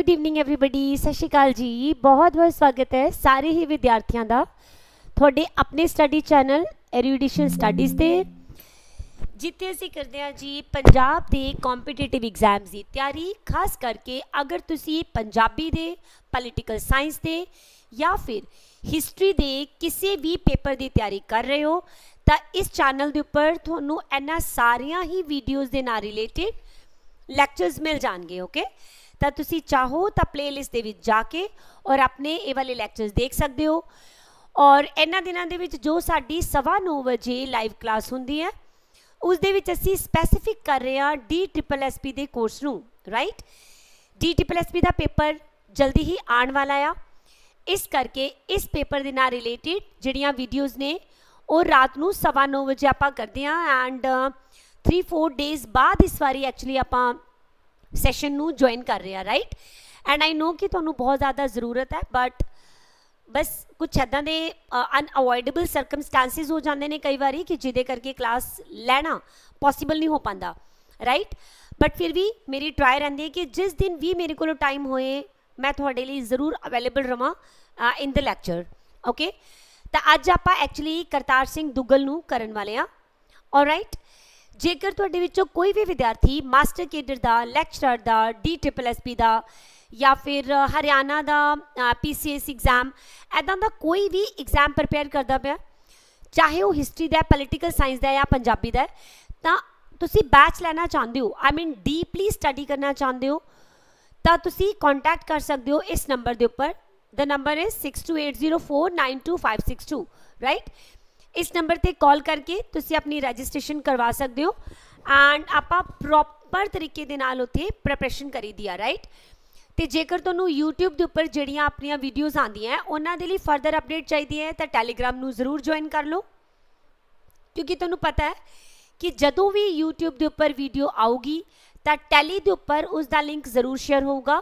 Good evening everybody ਸਤਿ ਸ਼੍ਰੀ ਅਕਾਲ ਜੀ ਬਹੁਤ ਬਹੁਤ ਸਵਾਗਤ ਹੈ ਸਾਰੇ ਹੀ ਵਿਦਿਆਰਥੀਆਂ ਦਾ ਤੁਹਾਡੇ ਆਪਣੇ ਸਟੱਡੀ ਚੈਨਲ ਐਰੀਡੀਸ਼ਨ ਸਟੱਡੀਜ਼ ਤੇ ਜਿੱਥੇ ਅਸੀਂ ਕਰਦੇ ਹਾਂ ਜੀ ਪੰਜਾਬ ਦੇ ਕੰਪੀਟੀਟਿਵ ਐਗਜ਼ਾਮਸ ਦੀ ਤਿਆਰੀ ਖਾਸ ਕਰਕੇ ਅਗਰ ਤੁਸੀਂ ਪੰਜਾਬੀ ਦੇ ਪੋਲੀਟੀਕਲ ਸਾਇੰਸ ਦੇ ਜਾਂ ਫਿਰ ਹਿਸਟਰੀ ਦੇ ਕਿਸੇ ਵੀ ਪੇਪਰ ਦੀ ਤਿਆਰੀ ਕਰ ਰਹੇ ਹੋ ਤਾਂ ਇਸ ਚੈਨਲ ਦੇ ਉੱਪਰ ਤੁਹਾਨੂੰ ਇਹਨਾਂ ਸਾਰੀਆਂ ਹੀ ਵੀਡੀਓਜ਼ ਦੇ ਨਾਲ ਰਿਲੇਟਡ ਲੈਕਚਰਸ ਮਿਲ ਜਾਣਗੇ ਓਕੇ ਤਾਂ ਤੁਸੀਂ ਚਾਹੋ ਤਾਂ ਪਲੇਲਿਸਟ ਦੇ ਵਿੱਚ ਜਾ ਕੇ ਔਰ ਆਪਣੇ ਇਹ ਵਾਲੇ ਲੈਕਚਰਸ ਦੇਖ ਸਕਦੇ ਹੋ। ਔਰ ਇਹਨਾਂ ਦਿਨਾਂ ਦੇ ਵਿੱਚ ਜੋ ਸਾਡੀ 9:30 ਵਜੇ ਲਾਈਵ ਕਲਾਸ ਹੁੰਦੀ ਹੈ, ਉਸ ਦੇ ਵਿੱਚ ਅਸੀਂ ਸਪੈਸੀਫਿਕ ਕਰ ਰਹੇ ਹਾਂ ਡੀ ਟ੍ਰਿਪਲ ਐਸਪੀ ਦੇ ਕੋਰਸ ਨੂੰ right D triple S B ਦਾ ਪੇਪਰ ਜਲਦੀ ਹੀ ਆਉਣ ਵਾਲਾ ਆ। ਇਸ ਕਰਕੇ ਇਸ ਪੇਪਰ ਦੇ ਨਾਲ ਰਿਲੇਟਡ ਜਿਹੜੀਆਂ ਵੀਡੀਓਜ਼ ਨੇ, ਉਹ ਰਾਤ ਨੂੰ 9:30 ਵਜੇ ਆਪਾਂ ਕਰਦੇ ਹਾਂ। ਐਂਡ 3-4 ਡੇਜ਼ ਬਾਅਦ ਇਸ ਵਾਰੀ ਐਕਚੁਅਲੀ ਆਪਾਂ ਸੈਸ਼ਨ ਨੂੰ ਜੁਆਇਨ ਕਰ ਰਹੇ ਹਾਂ ਰਾਈਟ ਐਂਡ ਆਈ ਨੋ ਕਿ ਤੁਹਾਨੂੰ ਬਹੁਤ ਜ਼ਿਆਦਾ ਜ਼ਰੂਰਤ ਹੈ ਬਟ ਬਸ ਕੁਝ ਐਦਾਂ ਦੇ ਅਨਅਵੋਇਡੇਬਲ ਸਰਕਮਸਟੈਂਸਸ ਹੋ ਜਾਂਦੇ ਨੇ ਕਈ ਵਾਰੀ ਕਿ ਜਿਹਦੇ ਕਰਕੇ ਕਲਾਸ ਲੈਣਾ ਪੋਸੀਬਲ ਨਹੀਂ ਹੋ ਪਾਂਦਾ ਰਾਈਟ ਬਟ ਫਿਰ ਵੀ ਮੇਰੀ ਟਰਾਈ ਰਹਿੰਦੀ ਹੈ ਕਿ ਜਿਸ ਦਿਨ ਵੀ ਮੇਰੇ ਕੋਲ ਟਾਈਮ ਹੋਏ ਮੈਂ ਤੁਹਾਡੇ ਲਈ ਜ਼ਰੂਰ ਅਵੇਲੇਬਲ ਰਵਾਂ ਇਨ ਦ ਲੈਕਚਰ ਓਕੇ ਤਾਂ ਅੱਜ ਆਪਾਂ ਐਕਚੁਅਲੀ ਕਰਤਾਰ ਸਿੰਘ ਦੁੱਗਲ ਨੂੰ ਕਰਨ ਵਾਲੇ ਆ ਆਲਰਾਈਟ ਜੇਕਰ ਤੁਹਾਡੇ ਵਿੱਚੋਂ ਕੋਈ ਵੀ ਵਿਦਿਆਰਥੀ ਮਾਸਟਰ ਕੇਡਰ ਦਾ, ਲੈਕਚਰਰ ਦਾ ਡੀ ਟ੍ਰਿਪਲ ਐਸਪੀ ਦਾ ਜਾਂ ਫਿਰ ਹਰਿਆਣਾ ਦਾ ਪੀਸੀਐਸ ਐਗਜ਼ਾਮ ਐਦਾਂ ਦਾ ਕੋਈ ਵੀ ਐਗਜ਼ਾਮ ਪ੍ਰਪੇਅਰ ਕਰਦਾ ਪਿਆ, ਚਾਹੇ ਉਹ ਹਿਸਟਰੀ ਦਾ ਪੋਲੀਟੀਕਲ ਸਾਇੰਸ ਦਾ ਜਾਂ ਪੰਜਾਬੀ ਦਾ ਤਾਂ ਤੁਸੀਂ ਬੈਚ ਲੈਣਾ ਚਾਹੁੰਦੇ ਹੋ ਆਈ ਮੀਨ ਡੀਪਲੀ ਸਟੱਡੀ ਕਰਨਾ ਚਾਹੁੰਦੇ ਹੋ, ਤਾਂ ਤੁਸੀਂ ਕੰਟੈਕਟ ਕਰ ਸਕਦੇ ਹੋ ਇਸ ਨੰਬਰ ਦੇ ਉੱਪਰ। The number is 6280492562 ਰਾਈਟ ਇਸ ਨੰਬਰ ਤੇ ਕਾਲ ਕਰਕੇ ਤੁਸੀਂ ਆਪਣੀ ਰਜਿਸਟ੍ਰੇਸ਼ਨ ਕਰਵਾ ਸਕਦੇ ਹੋ। ਐਂਡ ਆਪਾਂ ਪ੍ਰੋਪਰ ਤਰੀਕੇ ਦੇ ਨਾਲ ਉੱਥੇ ਪ੍ਰੈਪਰੇਸ਼ਨ ਕਰੀ ਦੀ ਆ ਰਾਈਟ ਤੇ ਜੇਕਰ ਤੁਹਾਨੂੰ YouTube ਦੇ ਉੱਪਰ ਜਿਹੜੀਆਂ ਆਪਣੀਆਂ ਵੀਡੀਓਜ਼ ਆਉਂਦੀਆਂ, ਉਹਨਾਂ ਦੇ ਲਈ ਫਰਦਰ ਅਪਡੇਟ ਚਾਹੀਦੀ ਹੈ, ਤਾਂ Telegram ਨੂੰ ਜ਼ਰੂਰ ਜੁਆਇਨ ਕਰ ਲਓ। ਕਿਉਂਕਿ ਤੁਹਾਨੂੰ ਪਤਾ ਹੈ ਕਿ ਜਦੋਂ ਵੀ YouTube ਦੇ ਉੱਪਰ ਵੀਡੀਓ ਆਊਗੀ, ਤਾਂ ਟੈਲੀ ਦੇ ਉੱਪਰ ਉਸ ਦਾ ਲਿੰਕ ਜ਼ਰੂਰ ਸ਼ੇਅਰ ਹੋਊਗਾ।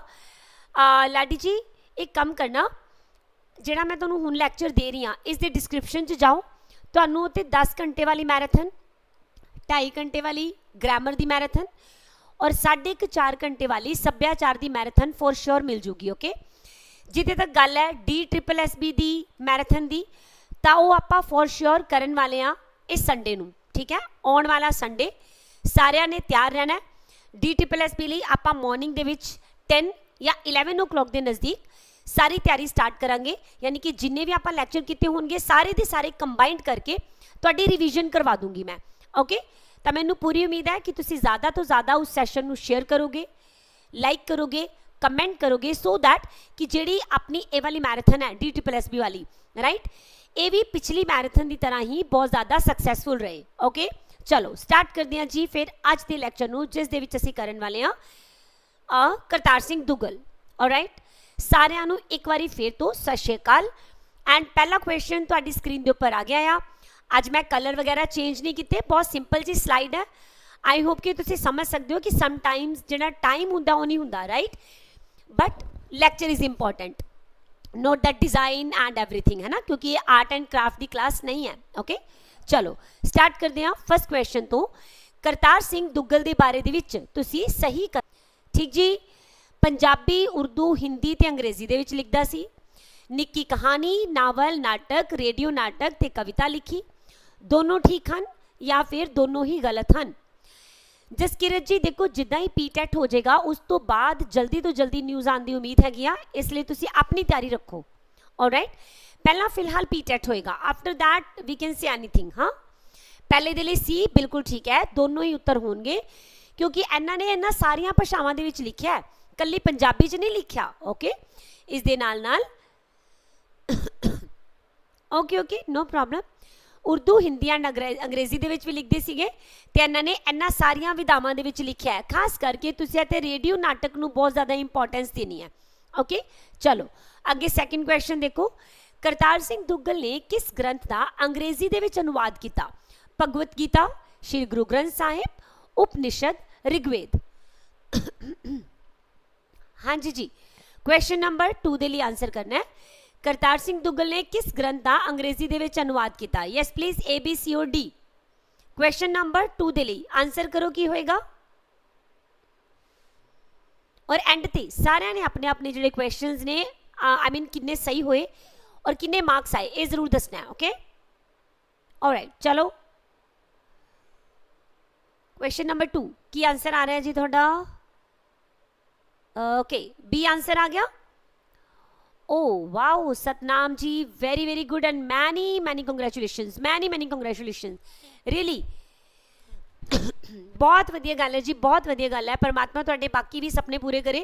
ਲਾਡੀ ਜੀ, ਇੱਕ ਕੰਮ ਕਰਨਾ, ਜਿਹੜਾ ਮੈਂ ਤੁਹਾਨੂੰ ਹੁਣ ਲੈਕਚਰ ਦੇ ਰਹੀ ਹਾਂ, ਇਸ ਦੇ ਡਿਸਕ੍ਰਿਪਸ਼ਨ 'ਚ ਜਾਓ। ਤੁਹਾਨੂੰ ਤੇ 10 ਘੰਟੇ ਵਾਲੀ ਮੈਰਾਥਨ 2.5 ਘੰਟੇ ਵਾਲੀ ਗ੍ਰਾਮਰ ਦੀ ਮੈਰਾਥਨ ਔਰ 1.5 4 ਘੰਟੇ ਵਾਲੀ ਸੱਭਿਆਚਾਰ ਦੀ ਮੈਰਾਥਨ ਫੋਰ ਸ਼ੋਰ ਮਿਲ ਜੂਗੀ ਓਕੇ ਜਿੱਥੇ ਤੱਕ ਗੱਲ ਹੈ ਡੀ ਟ੍ਰਿਪਲ ਐਸ ਬੀ ਦੀ ਮੈਰਾਥਨ ਦੀ, ਤਾਂ ਉਹ ਆਪਾਂ ਫੋਰ ਸ਼ੋਰ ਕਰਨ ਵਾਲੇ ਆ ਇਸ ਸੰਡੇ ਨੂੰ, ਠੀਕ ਹੈ? ਆਉਣ ਵਾਲਾ ਸੰਡੇ ਸਾਰਿਆਂ ਨੇ ਤਿਆਰ ਰਹਿਣਾ ਡੀ ਟ੍ਰਿਪਲ ਐਸ ਬੀ ਲਈ ਆਪਾਂ ਮਾਰਨਿੰਗ ਦੇ ਵਿੱਚ 10 ਜਾਂ 11 ਕਲੋਕ ਦੇ ਨਜ਼ਦੀਕ ਸਾਰੀ ਤਿਆਰੀ ਸਟਾਰਟ ਕਰਾਂਗੇ, ਯਾਨੀ ਕਿ ਜਿੰਨੇ ਵੀ ਆਪਾਂ ਲੈਕਚਰ ਕੀਤੇ ਹੋਣਗੇ, ਸਾਰੇ ਦੇ ਸਾਰੇ ਕੰਬਾਈਨਡ ਕਰਕੇ ਤੁਹਾਡੀ ਰਿਵੀਜ਼ਨ ਕਰਵਾ ਦੂੰਗੀ ਮੈਂ ਓਕੇ ਤਾਂ ਮੈਨੂੰ ਪੂਰੀ ਉਮੀਦ ਹੈ ਕਿ ਤੁਸੀਂ ਜ਼ਿਆਦਾ ਤੋਂ ਜ਼ਿਆਦਾ ਉਸ ਸੈਸ਼ਨ ਨੂੰ ਸ਼ੇਅਰ ਕਰੋਗੇ ਲਾਈਕ ਕਰੋਗੇ ਕਮੈਂਟ ਕਰੋਗੇ ਸੋ ਥੈਟ ਕਿ ਜਿਹੜੀ ਆਪਣੀ ਇਹ ਵਾਲੀ ਮੈਰਾਥਨ ਹੈ ਡੀ ਟ੍ਰਿਪਲ ਐਸਬੀ ਵਾਲੀ ਰਾਈਟ ਇਹ ਵੀ ਪਿਛਲੀ ਮੈਰਾਥਨ ਦੀ ਤਰ੍ਹਾਂ ਹੀ ਬਹੁਤ ਜ਼ਿਆਦਾ ਸਕਸੈਸਫੁਲ ਰਹੇ ਓਕੇ ਚਲੋ ਸਟਾਰਟ ਕਰਦੇ ਹਾਂ ਜੀ, ਫਿਰ ਅੱਜ ਦੇ ਲੈਕਚਰ ਨੂੰ, ਜਿਸ ਦੇ ਵਿੱਚ ਅਸੀਂ ਕਰਨ ਵਾਲੇ ਹਾਂ ਕਰਤਾਰ ਸਿੰਘ ਦੁੱਗਲ ਆਲਰਾਈਟ ਸਾਰਿਆਂ ਨੂੰ ਇੱਕ ਵਾਰੀ ਫੇਰ ਤੋਂ ਸਤਿ ਸ਼੍ਰੀ ਅਕਾਲ ਐਂਡ ਪਹਿਲਾ ਕੁਐਸਚਨ ਤੁਹਾਡੀ ਸਕਰੀਨ ਦੇ ਉੱਪਰ ਆ ਗਿਆ ਆ ਅੱਜ ਮੈਂ ਕਲਰ ਵਗੈਰਾ ਚੇਂਜ ਨਹੀਂ ਕੀਤੇ ਬਹੁਤ ਸਿੰਪਲ ਜੀ ਸਲਾਈਡ ਹੈ ਆਈ ਹੋਪ ਕਿ ਤੁਸੀਂ ਸਮਝ ਸਕਦੇ ਹੋ ਕਿ ਸਮ ਟਾਈਮਸ ਜਿਹੜਾ ਟਾਈਮ ਹੁੰਦਾ ਉਹ ਨਹੀਂ ਹੁੰਦਾ right but lecture is important note that design and everything ਹੈ ਨਾ ਕਿਉਂਕਿ ਇਹ ਆਰਟ ਐਂਡ ਕਰਾਫਟ ਦੀ ਕਲਾਸ ਨਹੀਂ ਹੈ ਓਕੇ ਚਲੋ ਸਟਾਰਟ ਕਰਦੇ ਹਾਂ ਫਸਟ ਕੁਐਸਚਨ ਤੋਂ ਕਰਤਾਰ ਸਿੰਘ ਦੁੱਗਲ ਦੇ ਬਾਰੇ ਦੇ ਵਿੱਚ ਤੁਸੀਂ ਸਹੀ ਕਰ ਠੀਕ ਜੀ ਪੰਜਾਬੀ, ਉਰਦੂ, ਹਿੰਦੀ ਤੇ ਅੰਗਰੇਜ਼ੀ ਦੇ ਵਿੱਚ ਲਿਖਦਾ ਸੀ। ਨਿੱਕੀ ਕਹਾਣੀ, ਨਾਵਲ, ਨਾਟਕ, ਰੇਡੀਓ ਨਾਟਕ ਤੇ ਕਵਿਤਾ ਲਿਖੀ। ਦੋਨੋਂ ਠੀਕ ਹਨ ਜਾਂ ਫਿਰ ਦੋਨੋਂ ਹੀ ਗਲਤ ਹਨ? ਜਸਕਿਰਤ ਜੀ, ਦੇਖੋ ਜਿੱਦਾਂ ਹੀ ਪੀਟੈਟ ਹੋ ਜਾਏਗਾ, ਉਸ ਤੋਂ ਬਾਅਦ ਜਲਦੀ ਤੋਂ ਜਲਦੀ ਨਿਊਜ਼ ਆਉਣ ਦੀ ਉਮੀਦ ਹੈਗੀ ਆ। ਇਸ ਲਈ ਤੁਸੀਂ ਆਪਣੀ ਤਿਆਰੀ ਰੱਖੋ। ਆਲਰਾਈਟ ਪਹਿਲਾਂ ਫਿਲਹਾਲ ਪੀਟੈਟ ਹੋਏਗਾ। After that we can say anything ਹਾਂ? ਪਹਿਲੇ ਦੇ ਲਈ ਸੀ, ਬਿਲਕੁਲ ਠੀਕ ਹੈ। ਦੋਨੋਂ ਹੀ ਉੱਤਰ ਹੋਣਗੇ। ਕਿਉਂਕਿ ਇਹਨਾਂ ਨੇ ਇਹਨਾਂ ਸਾਰੀਆਂ ਭਾਸ਼ਾਵਾਂ ਦੇ ਵਿੱਚ ਲਿਖਿਆ ਹੈ। ਕੱਲੀ ਪੰਜਾਬੀ 'ਚ ਨਹੀਂ ਲਿਖਿਆ ਓਕੇ ਇਸ ਦੇ ਨਾਲ ਨਾਲ okay okay no problem Urdu, Hindi and ਅੰਗਰੇਜ਼ੀ ਦੇ ਵਿੱਚ ਵੀ ਲਿਖਦੇ ਸੀਗੇ ਤੇ ਇਹਨਾਂ ਨੇ ਇਹਨਾਂ ਸਾਰੀਆਂ ਵਿਧਾਵਾਂ ਦੇ ਵਿੱਚ ਲਿਖਿਆ ਹੈ। ਖਾਸ ਕਰਕੇ ਤੁਸੀਂ ਇੱਥੇ ਰੇਡੀਓ ਨਾਟਕ ਨੂੰ ਬਹੁਤ ਜ਼ਿਆਦਾ ਇੰਪੋਰਟੈਂਸ ਦੇਣੀ ਹੈ। ਓਕੇ ਚਲੋ, ਅੱਗੇ ਸੈਕਿੰਡ ਕੁਐਸਚਨ ਦੇਖੋ। ਕਰਤਾਰ ਸਿੰਘ ਦੁੱਗਲ ਨੇ ਕਿਸ ਗ੍ਰੰਥ ਦਾ ਅੰਗਰੇਜ਼ੀ ਦੇ ਵਿੱਚ ਅਨੁਵਾਦ ਕੀਤਾ? ਭਗਵਤ ਗੀਤਾ, ਸ਼੍ਰੀ ਗੁਰੂ ਗ੍ਰੰਥ ਸਾਹਿਬ, ਉਪਨਿਸ਼ਦ, ਰਿਗਵੇਦ। ਹਾਂਜੀ ਜੀ ਕੁਐਸਚਨ ਨੰਬਰ 2 ਦੇ ਲਈ ਆਨਸਰ ਕਰਨਾ ਹੈ ਕਰਤਾਰ ਸਿੰਘ ਦੁੱਗਲ ਨੇ ਕਿਸ ਗ੍ਰੰਥ ਦਾ ਅੰਗਰੇਜ਼ੀ ਦੇ ਵਿੱਚ ਅਨੁਵਾਦ ਕੀਤਾ yes please A B C or D question number 2 ਦੇ ਲਈ ਆਨਸਰ ਕਰੋ ਕੀ ਹੋਏਗਾ ਔਰ ਐਂਡ ਤੇ ਸਾਰਿਆਂ ਨੇ ਆਪਣੇ ਆਪਣੇ ਜਿਹੜੇ ਕੁਐਸਚਨਸ ਨੇ ਆਈ ਮੀਨ ਕਿੰਨੇ ਸਹੀ ਹੋਏ ਔਰ ਕਿੰਨੇ ਮਾਰਕਸ ਆਏ ਇਹ ਜ਼ਰੂਰ ਦੱਸਣਾ ਹੈ ਓਕੇ ਆਲਰਾਈਟ ਚਲੋ ਕੁਐਸਚਨ ਨੰਬਰ 2 ਕੀ ਆਨਸਰ ਆ ਰਿਹਾ ਹੈ ਜੀ ਤੁਹਾਡਾ ਓਕੇ ਬੀ ਆਨਸਰ ਆ ਗਿਆ Oh, wow, Satnam ji, very, very good, and many, many congratulations. Many, many congratulations. Really. ਬਹੁਤ ਵਧੀਆ ਗੱਲ ਹੈ ਜੀ ਬਹੁਤ ਵਧੀਆ ਗੱਲ ਹੈ ਪਰਮਾਤਮਾ ਤੁਹਾਡੇ ਬਾਕੀ ਵੀ ਸੁਪਨੇ ਪੂਰੇ ਕਰੇ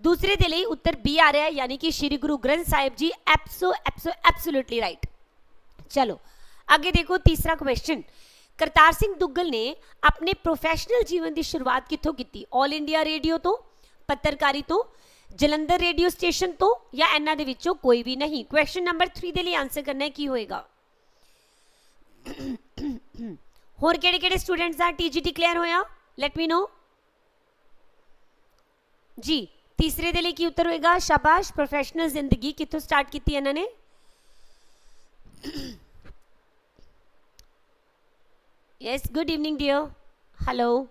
ਦੂਸਰੇ ਦੇ ਲਈ ਉੱਤਰ ਬੀ ਆ ਰਿਹਾ ਹੈ ਯਾਨੀ ਕਿ ਸ੍ਰੀ ਗੁਰੂ ਗ੍ਰੰਥ ਸਾਹਿਬ ਜੀ ਐਪਸੋ ਐਪਸੋ ਐਬਸੋਲੂਟਲੀ ਰਾਈਟ ਚਲੋ ਅੱਗੇ ਦੇਖੋ ਤੀਸਰਾ ਕੁਐਸਚਨ ਕਰਤਾਰ ਸਿੰਘ ਦੁੱਗਲ ਨੇ ਆਪਣੇ ਪ੍ਰੋਫੈਸ਼ਨਲ ਜੀਵਨ ਦੀ ਸ਼ੁਰੂਆਤ ਕਿੱਥੋਂ ਕੀਤੀ 올 ਇੰਡੀਆ ਰੇਡੀਓ ਤੋਂ ਪੱਤਰਕਾਰੀ ਤੋਂ ਜਲੰਧਰ ਰੇਡੀਓ ਸਟੇਸ਼ਨ ਤੋਂ ਜਾਂ ਇਹਨਾਂ ਦੇ ਵਿੱਚੋਂ ਕੋਈ ਵੀ ਨਹੀਂ ਕੁਐਸਚਨ ਨੰਬਰ 3 ਦੇ ਲਈ ਆਨਸਰ ਕਰਨਾ ਹੈ ਕੀ ਹੋਏਗਾ ਹੋਰ ਕਿਹੜੇ ਕਿਹੜੇ ਸਟੂਡੈਂਟਸ ਦਾ ਟੀਜੀਟੀ ਕਲੀਅਰ ਹੋਇਆ ਲੈਟ ਮੀ ਨੋ ਜੀ ਤੀਸਰੇ ਦੇ ਲਈ ਕੀ ਉੱਤਰ ਹੋਏਗਾ ਸ਼ਾਬਾਸ਼ ਪ੍ਰੋਫੈਸ਼ਨਲ ਜ਼ਿੰਦਗੀ ਕਿੱਥੋਂ ਸਟਾਰਟ ਕੀਤੀ ਇਹਨਾਂ ਨੇ yes good evening dear hello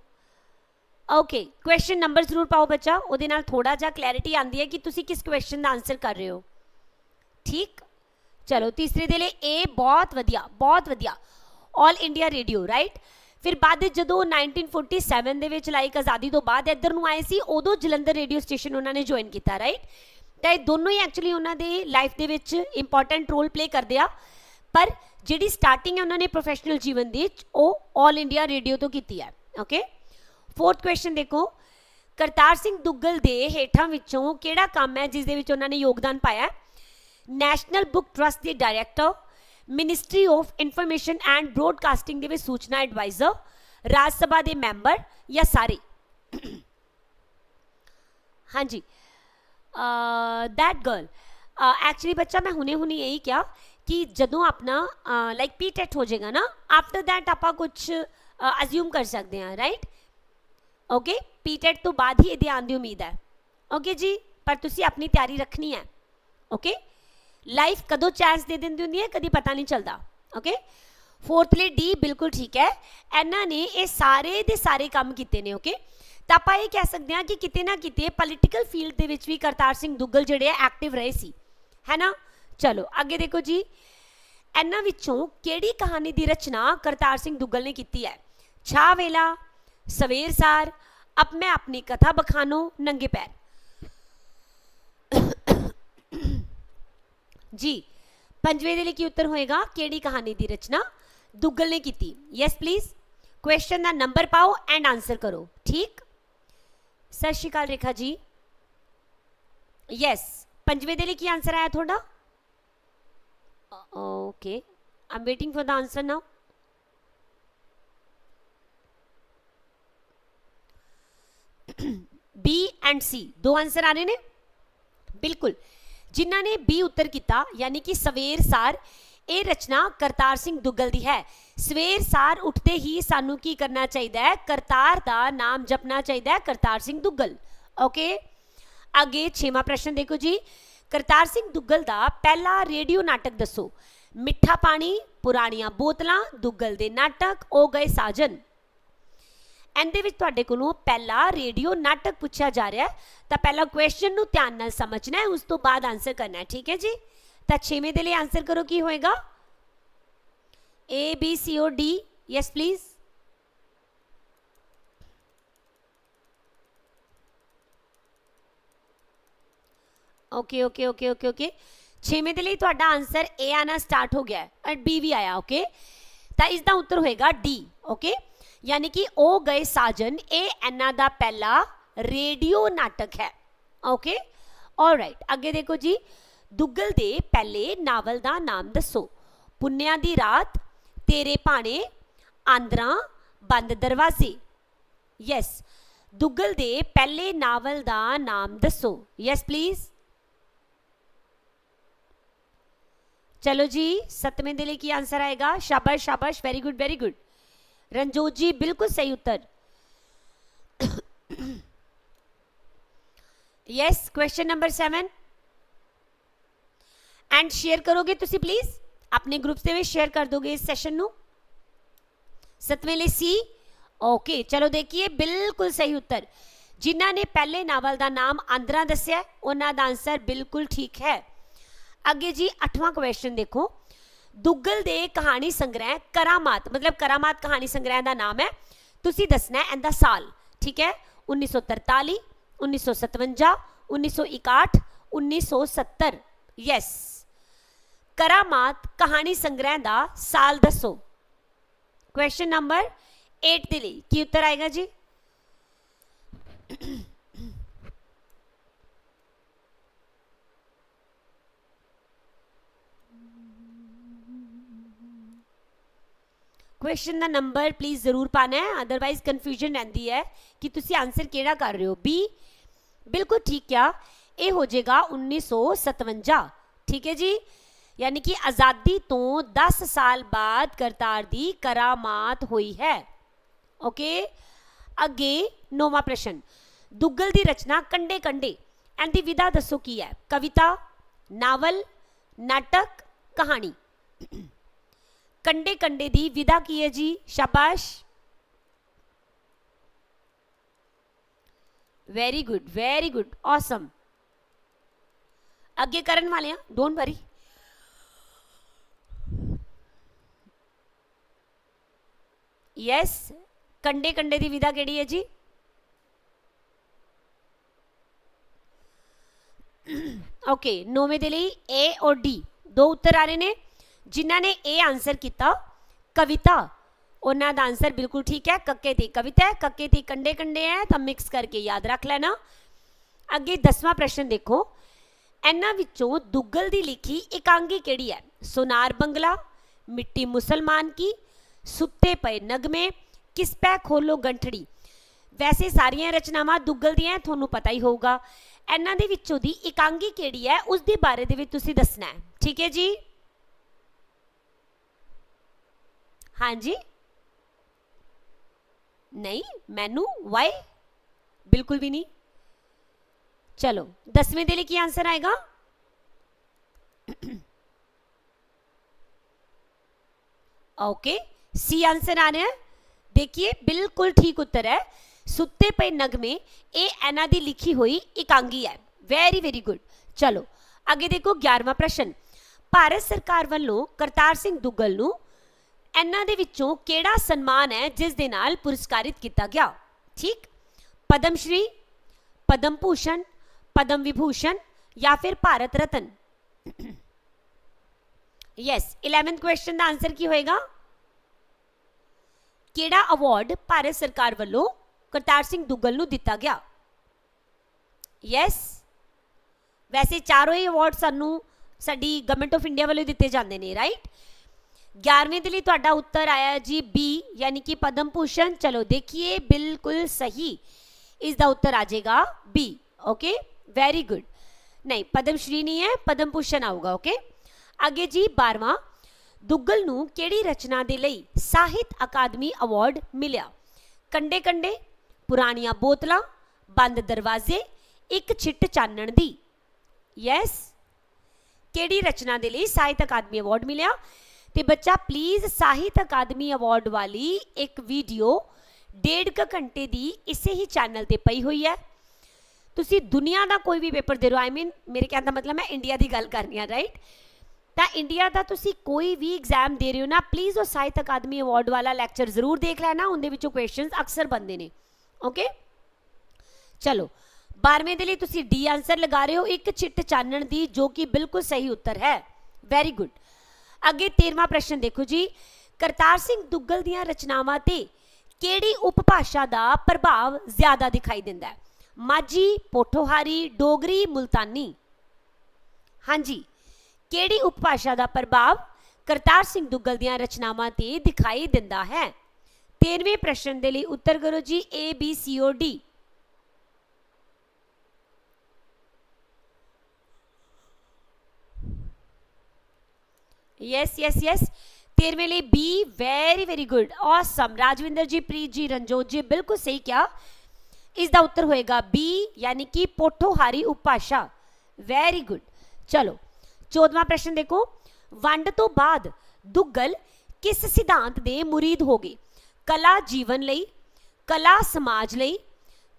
okay question number ਜ਼ਰੂਰ ਪਾਓ ਬੱਚਾ। ਉਹਦੇ ਨਾਲ ਥੋੜਾ ਜਿਹਾ ਕਲੈਰਿਟੀ ਆਂਦੀ ਹੈ ਕਿ ਤੁਸੀਂ ਕਿਸ ਕੁਐਸਚਨ ਦਾ ਆਨਸਰ ਕਰ ਰਹੇ ਹੋ। ਠੀਕ? ਚਲੋ, ਤੀਸਰੇ ਦੇ ਲਈ ਇਹ ਬਹੁਤ ਵਧੀਆ ਬਹੁਤ ਵਧੀਆ। 올 ਇੰਡੀਆ ਰੇਡੀਓ ਰਾਈਟ ਫਿਰ ਬਾਅਦ ਵਿੱਚ ਜਦੋਂ 1947 ਦੇ ਵਿੱਚ ਲਾਈਕ ਆਜ਼ਾਦੀ ਤੋਂ ਬਾਅਦ ਇੱਧਰ ਨੂੰ ਆਏ ਸੀ, ਉਦੋਂ ਜਲੰਧਰ ਰੇਡੀਓ ਸਟੇਸ਼ਨ ਉਹਨਾਂ ਨੇ ਜੁਆਇਨ ਕੀਤਾ ਰਾਈਟ ਤਾਂ ਇਹ ਦੋਨੋਂ ਹੀ ਐਕਚੁਅਲੀ ਉਹਨਾਂ ਦੇ ਲਾਈਫ ਦੇ ਵਿੱਚ ਇੰਪੋਰਟੈਂਟ ਰੋਲ ਪਲੇ ਕਰਦੇ ਆ। ਪਰ ਜਿਹੜੀ ਸਟਾਰਟਿੰਗ ਹੈ ਉਹਨਾਂ ਨੇ ਪ੍ਰੋਫੈਸ਼ਨਲ ਜੀਵਨ ਦੀ ਉਹ 올 ਇੰਡੀਆ ਰੇਡੀਓ ਤੋਂ ਕੀਤੀ ਹੈ ਓਕੇ ਫੋਰਥ ਕੁਐਸਚਨ ਦੇਖੋ, ਕਰਤਾਰ ਸਿੰਘ ਦੁੱਗਲ ਦੇ ਹੇਠਾਂ ਵਿੱਚੋਂ ਕਿਹੜਾ ਕੰਮ ਹੈ ਜਿਸ ਦੇ ਵਿੱਚ ਉਹਨਾਂ ਨੇ ਯੋਗਦਾਨ ਪਾਇਆ? ਨੈਸ਼ਨਲ ਬੁੱਕ ਟਰਸਟ ਦੇ director Ministry of Information and Broadcasting ਦੇ ਵਿੱਚ ਸੂਚਨਾ ਐਡਵਾਈਜ਼ਰ ਰਾਜ ਸਭਾ ਦੇ ਮੈਂਬਰ ਜਾਂ ਸਾਰੇ? ਹਾਂਜੀ। ਦੈਟ ਗਰਲ ਐਕਚੁਅਲੀ ਬੱਚਾ ਮੈਂ ਹੁਣੇ ਹੁਣੇ ਇਹੀ ਕਿਹਾ ਕਿ ਜਦੋਂ ਆਪਣਾ ਲਾਈਕ ਪੀ ਟੈਟ ਹੋ ਜਾਏਗਾ ਨਾ ਆਫਟਰ ਦੈਟ ਆਪਾਂ ਕੁਝ ਅਸਿਊਮ ਕਰ ਸਕਦੇ ਹਾਂ ਰਾਈਟ ਓਕੇ ਪੀਟੈਟ ਤੋਂ ਬਾਅਦ ਹੀ ਇਹਦੇ ਆਉਣ ਦੀ ਉਮੀਦ ਹੈ ਓਕੇ ਜੀ ਪਰ ਤੁਸੀਂ ਆਪਣੀ ਤਿਆਰੀ ਰੱਖਣੀ ਹੈ ਓਕੇ ਲਾਈਫ ਕਦੋਂ ਚਾਂਸ ਦੇ ਦਿੰਦੀ ਹੁੰਦੀ ਹੈ ਕਦੀ ਪਤਾ ਨਹੀਂ ਚੱਲਦਾ ਓਕੇ ਫੋਰਥ ਲਈ ਡੀ ਬਿਲਕੁਲ ਠੀਕ ਹੈ ਇਹਨਾਂ ਨੇ ਇਹ ਸਾਰੇ ਦੇ ਸਾਰੇ ਕੰਮ ਕੀਤੇ ਨੇ ਓਕੇ ਤਾਂ ਆਪਾਂ ਇਹ ਕਹਿ ਸਕਦੇ ਹਾਂ ਕਿ ਕਿਤੇ ਨਾ ਕਿਤੇ ਪੋਲੀਟੀਕਲ ਫੀਲਡ ਦੇ ਵਿੱਚ ਵੀ ਕਰਤਾਰ ਸਿੰਘ ਦੁੱਗਲ ਜਿਹੜੇ ਆ ਐਕਟਿਵ ਰਹੇ ਸੀ ਹੈ ਨਾ ਚਲੋ ਅੱਗੇ ਦੇਖੋ ਜੀ ਇਹਨਾਂ ਵਿੱਚੋਂ ਕਿਹੜੀ ਕਹਾਣੀ ਦੀ ਰਚਨਾ ਕਰਤਾਰ ਸਿੰਘ ਦੁੱਗਲ ਨੇ ਕੀਤੀ ਹੈ ਛਾ ਵੇਲਾ ਸਵੇਰ ਸਾਰ ਅਬ ਮੈਂ ਆਪਣੀ ਕਥਾ ਬਖਾਨੋ ਨੰਗੇ ਪੈਰ ਜੀ ਪੰਜਵੇਂ ਦੇ ਲਈ ਕੀ ਉੱਤਰ ਹੋਏਗਾ ਕਿਹੜੀ ਕਹਾਣੀ ਦੀ ਰਚਨਾ ਦੁੱਗਲ ਨੇ ਕੀਤੀ ਯੈਸ ਪਲੀਜ਼ ਕੁਐਸਚਨ ਦਾ ਨੰਬਰ ਪਾਓ ਐਂਡ ਆਨਸਰ ਕਰੋ ਠੀਕ ਸਤਿ ਸ਼੍ਰੀ ਅਕਾਲ ਰੇਖਾ ਜੀ ਯੈਸ ਪੰਜਵੇਂ ਦੇ ਲਈ ਕੀ ਆਨਸਰ ਆਇਆ ਤੁਹਾਡਾ okay I'm waiting for the answer now B and C ਦੋ ਆਨਸਰ ਆ ਰਹੇ ਨੇ? ਬਿਲਕੁਲ। ਜਿਨ੍ਹਾਂ ਨੇ ਬੀ ਉੱਤਰ ਕੀਤਾ, ਯਾਨੀ ਕਿ ਸਵੇਰ ਸਾਰ, ਇਹ ਰਚਨਾ ਕਰਤਾਰ ਸਿੰਘ ਦੁੱਗਲ ਦੀ ਹੈ। ਸਵੇਰ ਸਾਰ ਉੱਠਦੇ ਹੀ ਸਾਨੂੰ ਕੀ ਕਰਨਾ ਚਾਹੀਦਾ ਹੈ? ਕਰਤਾਰ ਦਾ ਨਾਮ ਜਪਣਾ ਚਾਹੀਦਾ ਹੈ, ਕਰਤਾਰ ਸਿੰਘ ਦੁੱਗਲ। ਓਕੇ ਅੱਗੇ ਛੇਵਾਂ ਪ੍ਰਸ਼ਨ ਦੇਖੋ ਜੀ। ਕਰਤਾਰ ਸਿੰਘ ਦੁੱਗਲ ਦਾ ਪਹਿਲਾ ਰੇਡੀਓ ਨਾਟਕ ਦੱਸੋ। ਮਿੱਠਾ ਪਾਣੀ, ਪੁਰਾਣੀਆਂ ਬੋਤਲਾਂ, ਦੁੱਗਲ ਦੇ ਨਾਟਕ, ਉਹ ਗਏ ਸਾਜਨ। ਇਹਦੇ ਵਿੱਚ ਤੁਹਾਡੇ ਕੋਲੋਂ ਪਹਿਲਾ ਰੇਡੀਓ ਨਾਟਕ ਪੁੱਛਿਆ ਜਾ ਰਿਹਾ ਹੈ। ਤਾਂ ਪਹਿਲਾ ਕੁਐਸਚਨ ਨੂੰ ਧਿਆਨ ਨਾਲ ਸਮਝਣਾ ਹੈ, ਉਸ ਤੋਂ ਬਾਅਦ ਆਨਸਰ ਕਰਨਾ ਹੈ, ਠੀਕ ਹੈ ਜੀ? ਤਾਂ ਛੇਵੇਂ ਦੇ ਲਈ ਆਨਸਰ ਕਰੋ, ਕੀ ਹੋਏਗਾ? A, B, C, O, D yes please okay okay okay okay okay ਛੇਵੇਂ ਦੇ ਲਈ ਤੁਹਾਡਾ ਆਨਸਰ A ਆਣਾ ਸਟਾਰਟ ਹੋ ਗਿਆ ਹੈ ਔਰ B ਵੀ ਆਇਆ ਓਕੇ ਤਾਂ ਇਸ ਦਾ ਉੱਤਰ ਹੋਏਗਾ D ਓਕੇ ਯਾਨੀ ਕਿ ਉਹ ਗਏ ਸਾਜਨ ਇਹ ਇਹਨਾਂ ਦਾ ਪਹਿਲਾ ਰੇਡੀਓ ਨਾਟਕ ਹੈ ਓਕੇ ਆਲਰਾਈਟ ਅੱਗੇ ਦੇਖੋ ਜੀ ਦੁੱਗਲ ਦੇ ਪਹਿਲੇ ਨਾਵਲ ਦਾ ਨਾਮ ਦੱਸੋ ਪੁੰਨਿਆ ਦੀ ਰਾਤ ਤੇਰੇ ਭਾਣੇ ਆਂਦਰਾਂ ਬੰਦ ਦਰਵਾਜ਼ੇ ਯੈਸ ਦੁੱਗਲ ਦੇ ਪਹਿਲੇ ਨਾਵਲ ਦਾ ਨਾਮ ਦੱਸੋ ਯੈਸ ਪਲੀਜ਼ ਚਲੋ ਜੀ ਸਤਵੇਂ ਦੇ ਲਈ ਕੀ ਆਨਸਰ ਆਏਗਾ ਸ਼ਾਬਾਸ਼ ਸ਼ਾਬਾਸ਼ very good very good Ranjot ji ਬਿਲਕੁਲ ਸਹੀ ਉੱਤਰ yes question number 7 and share ਕਰੋਗੇ ਤੁਸੀਂ ਪਲੀਜ਼ ਆਪਣੇ ਗਰੁੱਪਸ ਦੇ ਵਿੱਚ ਸ਼ੇਅਰ ਕਰ ਦੋਗੇ ਇਸ ਸੈਸ਼ਨ ਨੂੰ ਸਤਵੇਂ ਲਈ ਸੀ ਓਕੇ ਚਲੋ ਦੇਖੀਏ ਬਿਲਕੁਲ ਸਹੀ ਉੱਤਰ ਜਿਨ੍ਹਾਂ ਨੇ ਪਹਿਲੇ ਨਾਵਲ ਦਾ ਨਾਮ ਆਂਦਰਾ ਦੱਸਿਆ ਹੈ, ਉਹਨਾਂ ਦਾ ਆਨਸਰ ਬਿਲਕੁਲ ਠੀਕ ਹੈ ਅੱਗੇ ਜੀ 8ਵਾਂ ਕੁਐਸਚਨ ਦੇਖੋ ਦੁੱਗਲ ਦੇ ਕਹਾਣੀ ਸੰਗ੍ਰਹਿ ਕਰਾਮਾਤ, ਮਤਲਬ ਕਰਾਮਾਤ ਕਹਾਣੀ ਸੰਗ੍ਰਹਿ ਦਾ ਨਾਮ ਹੈ। ਤੁਸੀਂ ਦੱਸਣਾ ਹੈ ਇਹਦਾ ਸਾਲ, ਠੀਕ ਹੈ? 1943 1957 1961 1970 ਯੈਸ ਕਰਾਮਾਤ ਕਹਾਣੀ ਸੰਗ੍ਰਹਿ ਦਾ ਸਾਲ ਦੱਸੋ। ਕੁਐਸਚਨ ਨੰਬਰ 8 ਦੇ ਲਈ ਕੀ ਉੱਤਰ ਆਏਗਾ ਜੀ? ਕੁਐਸਚਨ ਦਾ ਨੰਬਰ ਪਲੀਜ਼ ਜ਼ਰੂਰ ਪਾਣਾ ਹੈ ਅਦਰਵਾਈਜ਼ ਕਨਫਿਊਜ਼ਨ ਰਹਿੰਦੀ ਹੈ ਕਿ ਤੁਸੀਂ ਆਨਸਰ ਕਿਹੜਾ ਕਰ ਰਹੇ ਹੋ? ਬੀ ਬਿਲਕੁਲ ਠੀਕ ਆ ਇਹ ਹੋ ਜਾਏਗਾ 1957 ਠੀਕ ਹੈ ਜੀ? ਯਾਨੀ ਕਿ ਆਜ਼ਾਦੀ ਤੋਂ 10 ਸਾਲ ਬਾਅਦ ਕਰਤਾਰ ਦੀ ਕਰਾਮਾਤ ਹੋਈ ਹੈ। ਓਕੇ ਅੱਗੇ ਨੌਵਾਂ ਪ੍ਰਸ਼ਨ। ਦੁੱਗਲ ਦੀ ਰਚਨਾ ਕੰਡੇ ਕੰਡੇ। ਇਹਦੀ ਵਿਧਾ ਦੱਸੋ ਕੀ ਹੈ? ਕਵਿਤਾ, ਨਾਵਲ, ਨਾਟਕ, ਕਹਾਣੀ। ਕੰਡੇ ਕੰਡੇ ਦੀ ਵਿਧਾ ਕੀ ਹੈ ਜੀ ਸ਼ਾਬਾਸ਼ very good very good awesome ਅੱਗੇ ਕਰਨ ਵਾਲੇ ਆ ਡੋਂਟ ਵਰੀ ਯੈਸ ਕੰਡੇ ਕੰਡੇ ਦੀ ਵਿਧਾ ਕਿਹੜੀ ਹੈ ਜੀ ਓਕੇ ਨੌਵੇਂ ਦੇ ਲਈ A ਔਰ D ਦੋ ਉੱਤਰ ਆ ਰਹੇ ਨੇ ਜਿਨ੍ਹਾਂ ਨੇ ਇਹ ਆਨਸਰ ਕੀਤਾ, ਕਵਿਤਾ। ਉਹਨਾਂ ਦਾ ਆਨਸਰ ਬਿਲਕੁਲ ਠੀਕ ਹੈ, ਕੱਕੇ ਤੇ ਕਵਿਤਾ ਹੈ, ਕੱਕੇ ਤੇ ਕੰਡੇ ਕੰਡੇ ਹੈ, ਤਾਂ ਮਿਕਸ ਕਰਕੇ ਯਾਦ ਰੱਖ ਲੈਣਾ। ਅੱਗੇ 10ਵਾਂ ਪ੍ਰਸ਼ਨ ਦੇਖੋ। ਇਹਨਾਂ ਵਿੱਚੋਂ ਦੁੱਗਲ ਦੀ ਲਿਖੀ ਇਕਾਂਗੀ ਕਿਹੜੀ ਹੈ? ਸੁਨਾਰ ਬੰਗਲਾ, ਮਿੱਟੀ ਮੁਸਲਮਾਨ ਕੀ, ਸੁੱਤੇ ਪਏ ਨਗਮੇ, ਕਿਸ ਪੈ ਖੋਲੋ ਗੰਠੜੀ। ਵੈਸੇ ਸਾਰੀਆਂ ਰਚਨਾਵਾਂ ਦੁੱਗਲ ਦੀਆਂ ਤੁਹਾਨੂੰ ਪਤਾ ਹੀ ਹੋਊਗਾ। ਇਹਨਾਂ ਦੇ ਵਿੱਚੋਂ ਦੀ ਇਕਾਂਗੀ ਕਿਹੜੀ ਹੈ, ਉਸ ਦੇ ਬਾਰੇ ਦੇ ਵਿੱਚ ਤੁਸੀਂ ਦੱਸਣਾ ਹੈ। ਠੀਕ ਹੈ ਜੀ? ਹਾਂਜੀ ਨਹੀਂ ਮੈਨੂੰ ਵਾਈ ਬਿਲਕੁਲ ਵੀ ਨਹੀਂ ਚਲੋ 10ਵੇਂ ਦੇ ਲਈ ਕੀ ਆਨਸਰ ਆਏਗਾ ओके सी आंसर आ रहा है देखिए बिल्कुल ठीक उत्तर है ਸੁੱਤੇ ਪਏ ਨਗਮੇ ਇਹ ਇਹਨਾਂ ਦੀ ਲਿਖੀ ਹੋਈ ਇਕਾਂਗੀ ਹੈ ਵੈਰੀ ਵੈਰੀ ਗੁੱਡ ਚਲੋ ਅੱਗੇ ਦੇਖੋ 11ਵਾਂ ਪ੍ਰਸ਼ਨ ਭਾਰਤ ਸਰਕਾਰ ਵੱਲੋਂ ਕਰਤਾਰ ਸਿੰਘ ਦੁੱਗਲ ਨੂੰ ਇਹਨਾਂ ਦੇ ਵਿੱਚੋਂ ਕਿਹੜਾ ਸਨਮਾਨ ਹੈ ਜਿਸ ਦੇ ਨਾਲ ਪੁਰਸਕਾਰਿਤ ਕੀਤਾ ਗਿਆ? ਠੀਕ? ਪਦਮ ਸ਼੍ਰੀ, ਪਦਮ ਭੂਸ਼ਣ, ਪਦਮ ਵਿਭੂਸ਼ਣ ਜਾਂ ਫਿਰ Bharat Ratna? Yes 11th question ਦਾ ਆਨਸਰ ਕੀ ਹੋਏਗਾ? ਕਿਹੜਾ ਅਵਾਰਡ ਭਾਰਤ ਸਰਕਾਰ ਵੱਲੋਂ ਕਰਤਾਰ ਸਿੰਘ ਦੁੱਗਲ ਨੂੰ ਦਿੱਤਾ ਗਿਆ? ਯੈਸ ਵੈਸੇ ਚਾਰੋਂ ਹੀ ਅਵਾਰਡ ਸਾਨੂੰ ਸਾਡੀ ਗਵਰਨਮੈਂਟ ਆਫ ਇੰਡੀਆ ਵੱਲੋਂ ਦਿੱਤੇ ਜਾਂਦੇ ਨੇ ਰਾਈਟ 11ਵੇਂ ਦੇ ਲਈ ਤੁਹਾਡਾ ਉੱਤਰ ਆਇਆ ਜੀ ਬੀ ਯਾਨੀ ਕਿ ਪਦਮ ਭੂਸ਼ਣ ਚਲੋ ਦੇਖੀਏ ਬਿਲਕੁਲ ਸਹੀ ਇਸ ਦਾ ਉੱਤਰ ਆ ਜਾਏਗਾ ਬੀ ਓਕੇ ਵੈਰੀ ਗੁੱਡ ਨਹੀਂ ਪਦਮ ਸ਼੍ਰੀ ਨਹੀਂ ਹੈ ਪਦਮ ਭੂਸ਼ਣ ਆਊਗਾ ਓਕੇ ਅੱਗੇ ਜੀ 12ਵਾਂ ਦੁੱਗਲ ਨੂੰ ਕਿਹੜੀ ਰਚਨਾ ਦੇ ਲਈ ਸਾਹਿਤ ਅਕਾਦਮੀ ਅਵਾਰਡ ਮਿਲਿਆ ਕੰਡੇ ਕੰਡੇ ਪੁਰਾਣੀਆਂ ਬੋਤਲਾਂ ਬੰਦ ਦਰਵਾਜ਼ੇ ਇੱਕ ਛਿੱਟ ਚਾਨਣ ਦੀ ਯੈਸ ਕਿਹੜੀ ਰਚਨਾ ਦੇ ਲਈ ਸਾਹਿਤ ਅਕਾਦਮੀ ਅਵਾਰਡ ਮਿਲਿਆ ਤੇ ਬੱਚਾ ਪਲੀਜ਼ ਸਾਹਿਤ ਅਕਾਦਮੀ ਅਵਾਰਡ ਵਾਲੀ ਇੱਕ ਵੀਡੀਓ ਡੇਢ ਕੁ ਘੰਟੇ ਦੀ ਇਸੇ ਹੀ ਚੈਨਲ ਤੇ ਪਈ ਹੋਈ ਹੈ। ਤੁਸੀਂ ਦੁਨੀਆ ਦਾ ਕੋਈ ਵੀ ਪੇਪਰ ਦੇ ਰਹੇ ਹੋ ਆਈ ਮੀਨ ਮੇਰੇ ਕਹਿਣ ਦਾ ਮਤਲਬ ਮੈਂ ਇੰਡੀਆ ਦੀ ਗੱਲ ਕਰਨੀ ਆ ਰਾਈਟ ਤਾਂ ਇੰਡੀਆ ਦਾ ਤੁਸੀਂ ਕੋਈ ਵੀ ਐਗਜ਼ਾਮ ਦੇ ਰਹੇ ਹੋ ਨਾ ਪਲੀਜ਼ ਉਹ ਸਾਹਿਤ ਅਕਾਦਮੀ ਅਵਾਰਡ ਵਾਲਾ ਲੈਕਚਰ ਜ਼ਰੂਰ ਦੇਖ ਲੈਣਾ, ਉਹਦੇ ਵਿੱਚੋਂ ਕੁਐਸਚਨਸ ਅਕਸਰ ਬੰਦੇ ਨੇ ਓਕੇ ਚਲੋ 12ਵੇਂ ਦੇ ਲਈ ਤੁਸੀਂ ਡੀ ਆਨਸਰ ਲਗਾ ਰਹੇ ਹੋ, ਇੱਕ ਚਿੱਟ ਚਾਨਣ ਦੀ ਜੋ ਕਿ ਬਿਲਕੁਲ ਸਹੀ ਉੱਤਰ ਹੈ। ਵੈਰੀ ਗੁੱਡ ਅੱਗੇ 13ਵਾਂ ਪ੍ਰਸ਼ਨ ਦੇਖੋ ਜੀ। ਕਰਤਾਰ ਸਿੰਘ ਦੁੱਗਲ ਦੀਆਂ ਰਚਨਾਵਾਂ ਤੇ ਕਿਹੜੀ ਉਪਭਾਸ਼ਾ ਦਾ ਪ੍ਰਭਾਵ ਜ਼ਿਆਦਾ ਦਿਖਾਈ ਦਿੰਦਾ ਹੈ? ਮਾਝੀ, ਪੋਠੋਹਾਰੀ, ਡੋਗਰੀ, ਮੁਲਤਾਨੀ? ਹਾਂਜੀ, ਕਿਹੜੀ ਉਪਭਾਸ਼ਾ ਦਾ ਪ੍ਰਭਾਵ ਕਰਤਾਰ ਸਿੰਘ ਦੁੱਗਲ ਦੀਆਂ ਰਚਨਾਵਾਂ ਤੇ ਦਿਖਾਈ ਦਿੰਦਾ ਹੈ? 13ਵੇਂ ਪ੍ਰਸ਼ਨ ਦੇ ਲਈ ਉੱਤਰ ਕਰੋ ਜੀ, A, B, C O D yes yes yes 13ਵੇਂ ਲਈ B very very good awesome Rajwinder ji Preet ji Ranjot ji ਬਿਲਕੁਲ ਸਹੀ ਕਿਹਾ ਇਸ ਦਾ ਉੱਤਰ ਹੋਏਗਾ B ਯਾਨੀ ਕਿ ਪੋਠੋਹਾਰੀ ਉਪਭਾਸ਼ਾ ਵੈਰੀ ਗੁੱਡ ਚਲੋ 14ਵਾਂ ਪ੍ਰਸ਼ਨ ਦੇਖੋ ਵੰਡ ਤੋਂ ਬਾਅਦ ਦੁੱਗਲ ਕਿਸ ਸਿਧਾਂਤ ਦੇ ਮੁਰੀਦ ਹੋ ਗਏ ਕਲਾ ਜੀਵਨ ਲਈ ਕਲਾ ਸਮਾਜ ਲਈ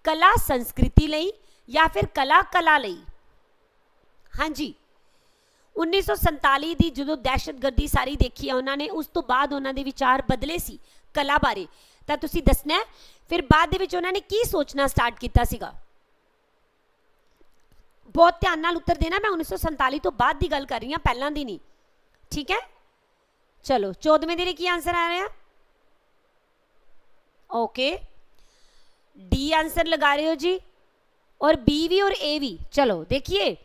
ਕਲਾ ਸੰਸਕ੍ਰਿਤੀ ਲਈ ਜਾਂ ਫਿਰ ਕਲਾ ਕਲਾ ਲਈ ਹਾਂਜੀ 1947 ਦੀ ਜਦੋਂ ਦਹਿਸ਼ਤਗਰਦੀ ਸਾਰੀ ਦੇਖੀ ਆ ਉਹਨਾਂ ਨੇ, ਉਸ ਤੋਂ ਬਾਅਦ ਉਹਨਾਂ ਦੇ ਵਿਚਾਰ ਬਦਲੇ ਸੀ ਕਲਾ ਬਾਰੇ। ਤਾਂ ਤੁਸੀਂ ਦੱਸਣਾ ਫਿਰ ਬਾਅਦ ਦੇ ਵਿੱਚ ਉਹਨਾਂ ਨੇ ਕੀ ਸੋਚਣਾ ਸਟਾਰਟ ਕੀਤਾ ਸੀਗਾ? ਬਹੁਤ ਧਿਆਨ ਨਾਲ ਉੱਤਰ ਦੇਣਾ, ਮੈਂ 1947 ਤੋਂ ਬਾਅਦ ਦੀ ਗੱਲ ਕਰ ਰਹੀ ਹਾਂ, ਪਹਿਲਾਂ ਦੀ ਨਹੀਂ। ਠੀਕ ਹੈ? ਚਲੋ 14ਵੇਂ ਦੇ ਲਈ ਕੀ ਆਨਸਰ ਆ ਰਿਹਾ? ਓਕੇ ਡੀ ਆਨਸਰ ਲਗਾ ਰਹੇ ਹੋ ਜੀ। ਔਰ ਬੀ ਵੀ ਔਰ ਏ ਵੀ। ਚਲੋ, ਦੇਖੀਏ।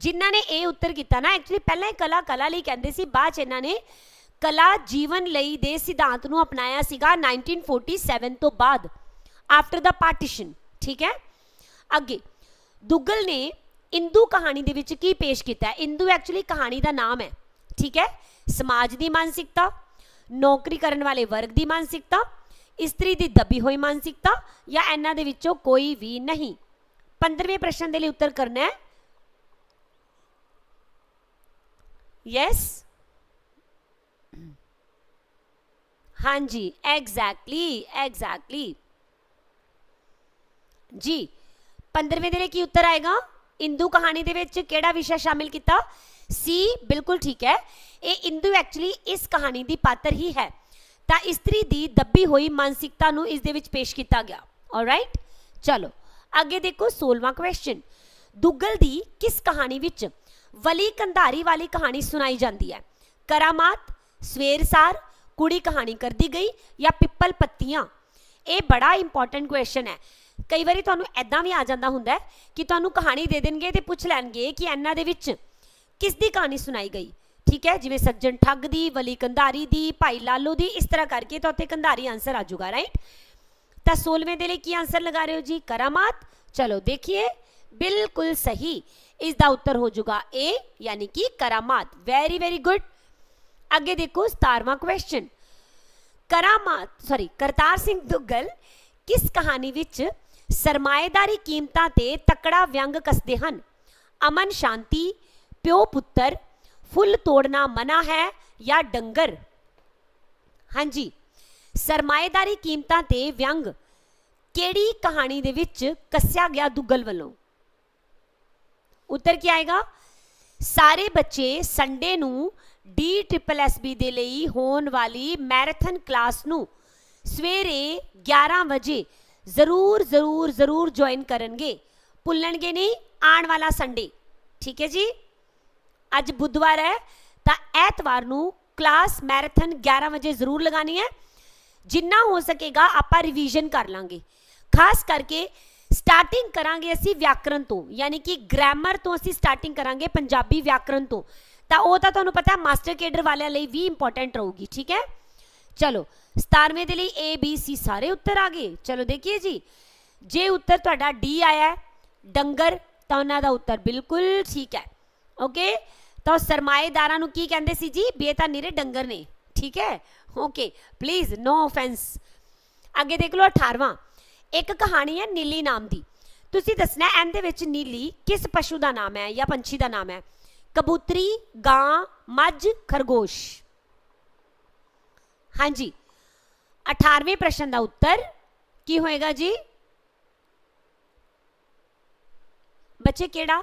ਜਿਨ੍ਹਾਂ ਨੇ ਇਹ ਉੱਤਰ ਕੀਤਾ ਨਾ ਐਕਚੁਅਲੀ ਪਹਿਲਾਂ ਇਹ ਕਲਾ ਕਲਾ ਲਈ ਕਹਿੰਦੇ ਸੀ, ਬਾਅਦ ਚ ਇਹਨਾਂ ਨੇ ਕਲਾ ਜੀਵਨ ਲਈ ਦੇ ਸਿਧਾਂਤ ਨੂੰ ਅਪਣਾਇਆ ਸੀਗਾ 1947 ਤੋਂ ਬਾਅਦ ਆਫਟਰ ਦਾ ਪਾਰਟੀਸ਼ਨ ਠੀਕ ਹੈ? ਅੱਗੇ, ਦੁੱਗਲ ਨੇ ਇੰਦੂ ਕਹਾਣੀ ਦੇ ਵਿੱਚ ਕੀ ਪੇਸ਼ ਕੀਤਾ ਇੰਦੂ ਐਕਚੁਅਲੀ ਕਹਾਣੀ ਦਾ ਨਾਮ ਹੈ, ਠੀਕ ਹੈ? ਸਮਾਜ ਦੀ ਮਾਨਸਿਕਤਾ, ਨੌਕਰੀ ਕਰਨ ਵਾਲੇ ਵਰਗ ਦੀ ਮਾਨਸਿਕਤਾ, ਇਸਤਰੀ ਦੀ ਦਬੀ ਹੋਈ ਮਾਨਸਿਕਤਾ ਜਾਂ ਇਹਨਾਂ ਦੇ ਵਿੱਚੋਂ ਕੋਈ ਵੀ ਨਹੀਂ। 15ਵੇਂ ਪ੍ਰਸ਼ਨ ਦੇ ਲਈ ਉੱਤਰ ਕਰਨਾ ਹੈ। ਯੈਸ ਹਾਂਜੀ ਐਗਜ਼ੈਕਟਲੀ ਐਗਜ਼ੈਕਟਲੀ ਜੀ 15ਵੇਂ ਦੇ ਲਈ ਕੀ ਉੱਤਰ ਆਏਗਾ? ਇੰਦੂ ਕਹਾਣੀ ਦੇ ਵਿੱਚ ਕਿਹੜਾ ਵਿਸ਼ਾ ਸ਼ਾਮਿਲ ਕੀਤਾ? ਸੀ, ਬਿਲਕੁਲ ਠੀਕ ਹੈ। ਇਹ ਇੰਦੂ ਐਕਚੁਅਲੀ ਇਸ ਕਹਾਣੀ ਦੀ ਪਾਤਰ ਹੀ ਹੈ। ਤਾਂ ਇਸਤਰੀ ਦੀ ਦੱਬੀ ਹੋਈ ਮਾਨਸਿਕਤਾ ਨੂੰ ਇਸ ਦੇ ਵਿੱਚ ਪੇਸ਼ ਕੀਤਾ ਗਿਆ। ਆਲਰਾਈਟ ਚਲੋ, ਅੱਗੇ ਦੇਖੋ 16ਵਾਂ ਕੁਐਸਚਨ ਦੁੱਗਲ ਦੀ ਕਿਸ ਕਹਾਣੀ ਵਿੱਚ ਵਲੀ ਕੰਧਾਰੀ ਵਾਲੀ ਕਹਾਣੀ ਸੁਣਾਈ ਜਾਂਦੀ ਹੈ। ਕਰਾਮਾਤ ਸਵੇਰਸਾਰ ਕੁੜੀ ਕਹਾਣੀ ਕਰਦੀ ਗਈ ਜਾਂ ਪਿੱਪਲ ਪੱਤੀਆਂ? ਇਹ ਬੜਾ ਇੰਪੋਰਟੈਂਟ ਕੁਐਸਚਨ ਹੈ। ਕਈ ਵਾਰੀ ਤੁਹਾਨੂੰ ਐਦਾਂ ਵੀ ਆ ਜਾਂਦਾ ਹੁੰਦਾ ਹੈ ਕਿ ਤੁਹਾਨੂੰ ਕਹਾਣੀ ਦੇ ਦੇਣਗੇ ਤੇ ਪੁੱਛ ਲੈਣਗੇ ਕਿ ਇਹਨਾਂ ਦੇ ਵਿੱਚ ਕਿਸ ਦੀ ਕਹਾਣੀ ਸੁਣਾਈ ਗਈ? ਠੀਕ ਹੈ, ਜਿਵੇਂ ਸੱਜਣ ਠੱਗ ਦੀ, ਵਲੀ ਕੰਧਾਰੀ ਦੀ, ਭਾਈ ਲਾਲੋ ਦੀ, ਇਸ ਤਰ੍ਹਾਂ ਕਰਕੇ ਤਾਂ ਉੱਥੇ ਕੰਧਾਰੀ ਆਨਸਰ ਆ ਜਾਊਗਾ ਰਾਈਟ ਤਾਂ 16ਵੇਂ ਦੇ ਲਈ ਕੀ ਆਨਸਰ ਲਗਾ ਰਹੇ ਹੋ ਜੀ? ਕਰਾਮਾਤ? ਚਲੋ ਦੇਖੀਏ। ਬਿਲਕੁਲ ਸਹੀ। ਇਸ ਦਾ ਉੱਤਰ ਹੋ ਜਾਊਗਾ ਏ ਯਾਨੀ ਕਿ ਕਰਾਮਾਤ। ਵੈਰੀ ਵੈਰੀ ਗੁੱਡ ਅੱਗੇ ਦੇਖੋ 17ਵਾਂ ਕੁਐਸਚਨ ਕਰਾਮਾਤ ਸੌਰੀ ਕਰਤਾਰ ਸਿੰਘ ਦੁੱਗਲ ਕਿਸ ਕਹਾਣੀ ਵਿੱਚ ਸਰਮਾਏਦਾਰੀ ਕੀਮਤਾਂ ਤੇ ਤਕੜਾ ਵਿਅੰਗ ਕੱਸਦੇ ਹਨ? ਅਮਨ ਸ਼ਾਂਤੀ, ਪਿਓ ਪੁੱਤਰ, ਫੁੱਲ ਤੋੜਨਾ ਮਨਾ ਹੈ ਜਾਂ ਡੰਗਰ? ਹਾਂਜੀ, ਸਰਮਾਏਦਾਰੀ ਕੀਮਤਾਂ ਤੇ ਵਿਅੰਗ ਕਿਹੜੀ ਕਹਾਣੀ ਦੇ ਵਿੱਚ ਕੱਸਿਆ ਗਿਆ ਦੁੱਗਲ ਵੱਲੋਂ? ਉੱਤਰ ਕੀ ਆਏਗਾ? ਸਾਰੇ ਬੱਚੇ ਸੰਡੇ ਨੂੰ ਡੀ ਟ੍ਰਿਪਲ ਐਸਬੀ ਦੇ ਲਈ ਹੋਣ ਵਾਲੀ ਮੈਰਾਥਨ ਕਲਾਸ ਨੂੰ ਸਵੇਰੇ 11 ਵਜੇ ਜ਼ਰੂਰ ਜ਼ਰੂਰ ਜ਼ਰੂਰ ਜੁਆਇਨ ਕਰਨਗੇ। ਭੁੱਲਣਗੇ ਨਹੀਂ, ਆਉਣ ਵਾਲਾ ਸੰਡੇ ਠੀਕ ਹੈ ਜੀ? ਅੱਜ ਬੁੱਧਵਾਰ ਹੈ, ਤਾਂ ਐਤਵਾਰ ਨੂੰ ਕਲਾਸ ਮੈਰਾਥਨ 11 ਵਜੇ ਜ਼ਰੂਰ ਲਗਾਣੀ ਹੈ। ਜਿੰਨਾ ਹੋ ਸਕੇਗਾ, ਆਪਾਂ ਰਿਵੀਜ਼ਨ ਕਰ ਲਾਂਗੇ। ਖਾਸ ਕਰਕੇ ਸਟਾਰਟਿੰਗ ਕਰਾਂਗੇ ਅਸੀਂ ਵਿਆਕਰਣ ਤੋਂ, ਯਾਨੀ ਕਿ ਗ੍ਰਾਮਰ ਤੋਂ ਅਸੀਂ ਸਟਾਰਟਿੰਗ ਕਰਾਂਗੇ ਪੰਜਾਬੀ ਵਿਆਕਰਣ ਤੋਂ। ਤਾਂ ਉਹ ਤਾਂ ਤੁਹਾਨੂੰ ਪਤਾ ਮਾਸਟਰ ਕੇਡਰ ਵਾਲਿਆਂ ਲਈ ਵੀ ਇੰਪੋਰਟੈਂਟ ਰਹੂਗੀ, ਠੀਕ ਹੈ? ਚਲੋ 17ਵੇਂ ਦੇ ਲਈ A, B, C ਸਾਰੇ ਉੱਤਰ ਆ ਗਏ। ਚਲੋ ਦੇਖੀਏ ਜੀ। ਜੇ ਉੱਤਰ ਤੁਹਾਡਾ D ਆਇਆ ਡੰਗਰ, ਤਾਂ ਉਹਨਾਂ ਦਾ ਉੱਤਰ ਬਿਲਕੁਲ ਠੀਕ ਹੈ। ਓਕੇ ਤਾਂ ਉਹ ਸਰਮਾਏਦਾਰਾਂ ਨੂੰ ਕੀ ਕਹਿੰਦੇ ਸੀ ਜੀ? ਵੀ ਤਾਂ ਨਿਰੇ ਡੰਗਰ ਨੇ, ਠੀਕ ਹੈ? ਓਕੇ ਪਲੀਜ਼ ਨੋ ਆਫੈਂਸ ਅੱਗੇ ਦੇਖ ਲਓ 18ਵਾਂ ਇੱਕ ਕਹਾਣੀ ਹੈ ਨੀਲੀ ਨਾਮ ਦੀ। ਤੁਸੀਂ ਦੱਸਣਾ ਹੈ ਦੇ ਵਿੱਚ ਨੀਲੀ ਕਿਸ ਪਸ਼ੂ ਦਾ ਨਾਮ ਹੈ ਜਾਂ ਪੰਛੀ ਦਾ ਨਾਮ ਹੈ? ਕਬੂਤਰੀ, ਗਾਂ, ਮੱਝ, ਖਰਗੋਸ਼। ਹਾਂਜੀ। 18ਵੇਂ ਪ੍ਰਸ਼ਨ ਦਾ ਉੱਤਰ ਕੀ ਹੋਏਗਾ ਜੀ? ਬੱਚੇ ਕਿਹੜਾ?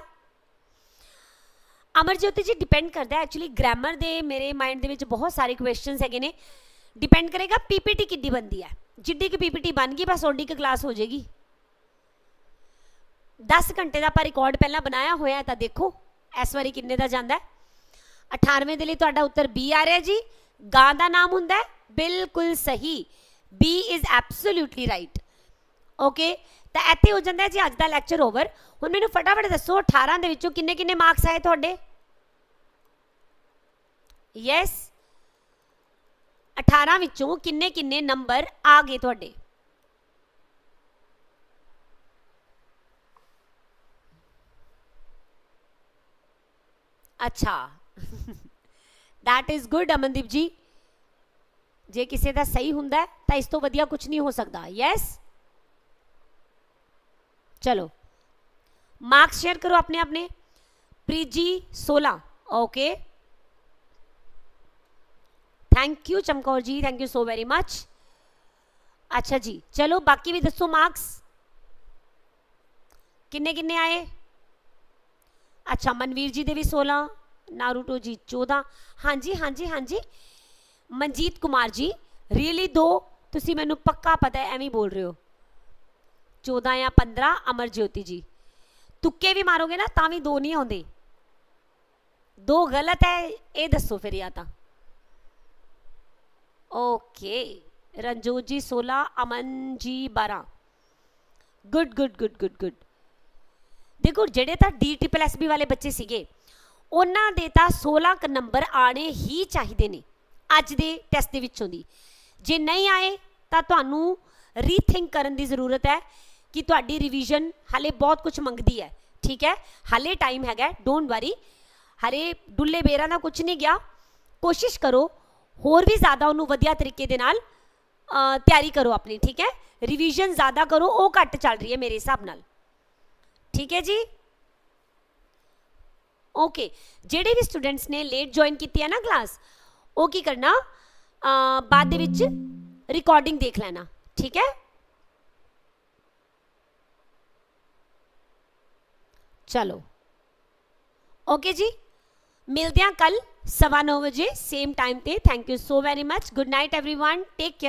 ਅਮਰਜੋਤੀ ਜੀ ਡਿਪੈਂਡ ਕਰਦਾ ਹੈ। ਐਕਚੁਅਲੀ ਗ੍ਰਾਮਰ ਦੇ ਮੇਰੇ ਮਾਈਂਡ ਦੇ ਵਿੱਚ ਬਹੁਤ ਸਾਰੇ ਕੁਐਸਚਨਸ ਹੈਗੇ ਨੇ। ਡਿਪੈਂਡ ਕਰੇਗਾ ਪੀਪੀਟੀ ਕਿੱਡੀ ਬੰਦੀ ਹੈ। ਜਿੱਡੀ ਕਿ ਪੀਪੀਟੀ ਬਣ ਗਈ, ਬਸ ਓਡੀ ਕਿ ਕਲਾਸ ਹੋ ਜਾਏਗੀ 10 ਘੰਟੇ ਦਾ ਆਪਾਂ ਰਿਕਾਰਡ ਪਹਿਲਾਂ ਬਣਾਇਆ ਹੋਇਆ ਤਾਂ ਦੇਖੋ ਇਸ ਵਾਰੀ ਕਿੰਨੇ ਦਾ ਜਾਂਦਾ ਹੈ। 18ਵੇਂ ਦੇ ਲਈ ਤੁਹਾਡਾ ਉੱਤਰ ਬੀ ਆ ਰਿਹਾ ਜੀ। ਗਾਂ ਦਾ ਨਾਮ ਹੁੰਦਾ ਬਿਲਕੁਲ ਸਹੀ। B is absolutely right okay ਤਾਂ ਇੱਥੇ ਹੋ ਜਾਂਦਾ ਜੀ, ਅੱਜ ਦਾ ਲੈਕਚਰ ਓਵਰ ਹੁਣ ਮੈਨੂੰ ਫਟਾਫਟ ਦੱਸੋ 18 ਦੇ ਵਿੱਚੋਂ ਕਿੰਨੇ ਕਿੰਨੇ ਮਾਰਕਸ ਆਏ ਤੁਹਾਡੇ? ਯੈਸ 18 ਵਿੱਚੋਂ ਕਿੰਨੇ ਕਿੰਨੇ ਨੰਬਰ ਆ ਗਏ ਤੁਹਾਡੇ ਅੱਛਾ that is good ਅਮਨਦੀਪ ਜੀ ਜੇ ਕਿਸੇ ਦਾ ਸਹੀ ਹੁੰਦਾ ਹੈ, ਤਾਂ ਇਸ ਤੋਂ ਵਧੀਆ ਕੁਝ ਨਹੀਂ ਹੋ ਸਕਦਾ ਯੈਸ ਚਲੋ ਮਾਰਕਸ ਸ਼ੇਅਰ ਕਰੋ ਆਪਣੇ ਆਪਣੇ ਪ੍ਰੀਜੀ 16 okay thank you Chamkaur ji thank you so very much ਅੱਛਾ ਜੀ ਚਲੋ ਬਾਕੀ ਵੀ ਦੱਸੋ ਮਾਰਕਸ ਕਿੰਨੇ ਕਿੰਨੇ ਆਏ ਅੱਛਾ ਮਨਵੀਰ ਜੀ ਦੇ ਵੀ 16 ਨਾਰੂਟੋ ਜੀ 14 ਹਾਂਜੀ ਹਾਂਜੀ ਹਾਂਜੀ ਮਨਜੀਤ ਕੁਮਾਰ ਜੀ ਰੀਅਲੀ ਦੋ ਤੁਸੀਂ ਮੈਨੂੰ ਪੱਕਾ ਪਤਾ ਹੈ ਐਵੇਂ ਬੋਲ ਰਹੇ ਹੋ 14 ਜਾਂ 15 ਅਮਰਜੋਤੀ ਜੀ ਤੁੱਕੇ ਵੀ ਮਾਰੋਗੇ ਨਾ ਤਾਂ ਵੀ ਦੋ ਨਹੀਂ ਆਉਂਦੇ ਦੋ ਗਲਤ ਹੈ ਇਹ ਦੱਸੋ ਫਿਰ ਜਾਂ ਤਾਂ ਓਕੇ ਰਣਜੋਤ ਜੀ 16 Aman ji 12 good good good good good ਦੇਖੋ, ਜਿਹੜੇ ਤਾਂ ਡੀ ਟ੍ਰਿਪਲ ਐਸ ਬੀ ਵਾਲੇ ਬੱਚੇ ਸੀਗੇ, ਉਹਨਾਂ ਦੇ ਤਾਂ 16 ਕ ਨੰਬਰ ਆਣੇ ਹੀ ਚਾਹੀਦੇ ਨੇ, ਅੱਜ ਦੇ ਟੈਸਟ ਦੇ ਵਿੱਚੋਂ ਦੀ। ਜੇ ਨਹੀਂ ਆਏ, ਤਾਂ ਤੁਹਾਨੂੰ ਰੀਥਿੰਕ ਕਰਨ ਦੀ ਜ਼ਰੂਰਤ ਹੈ ਕਿ ਤੁਹਾਡੀ ਰਿਵੀਜ਼ਨ ਹਲੇ ਬਹੁਤ ਕੁਝ ਮੰਗਦੀ ਹੈ, ਠੀਕ ਹੈ? ਹਲੇ ਟਾਈਮ ਹੈਗਾ ਡੋਂਟ ਵਰੀ ਹਰੇ ਡੁੱਲੇ ਬੇਰਾਂ ਦਾ ਕੁਝ ਨਹੀਂ ਗਿਆ। ਕੋਸ਼ਿਸ਼ ਕਰੋ ਹੋਰ ਵੀ ਜ਼ਿਆਦਾ ਉਹਨੂੰ ਵਧੀਆ ਤਰੀਕੇ ਦੇ ਨਾਲ ਤਿਆਰੀ ਕਰੋ ਆਪਣੀ, ਠੀਕ ਹੈ? ਰਿਵੀਜ਼ਨ ਜ਼ਿਆਦਾ ਕਰੋ, ਉਹ ਘੱਟ ਚੱਲ ਰਹੀ ਹੈ ਮੇਰੇ ਹਿਸਾਬ ਨਾਲ। ਠੀਕ ਹੈ ਜੀ? ਓਕੇ ਜਿਹੜੇ ਵੀ ਸਟੂਡੈਂਟਸ ਨੇ ਲੇਟ ਜੁਆਇਨ ਕੀਤੀ ਹੈ ਨਾ ਕਲਾਸ ਉਹ ਕੀ ਕਰਨਾ? ਬਾਅਦ ਦੇ ਵਿੱਚ ਰਿਕਾਰਡਿੰਗ ਦੇਖ ਲੈਣਾ, ਠੀਕ ਹੈ? ਚਲੋ। ਓਕੇ ਜੀ? ਮਿਲਦੇ ਹਾਂ ਕੱਲ સવા નવ વજે સેમ ટાઈમ તે thank you so very much good night every bye. Take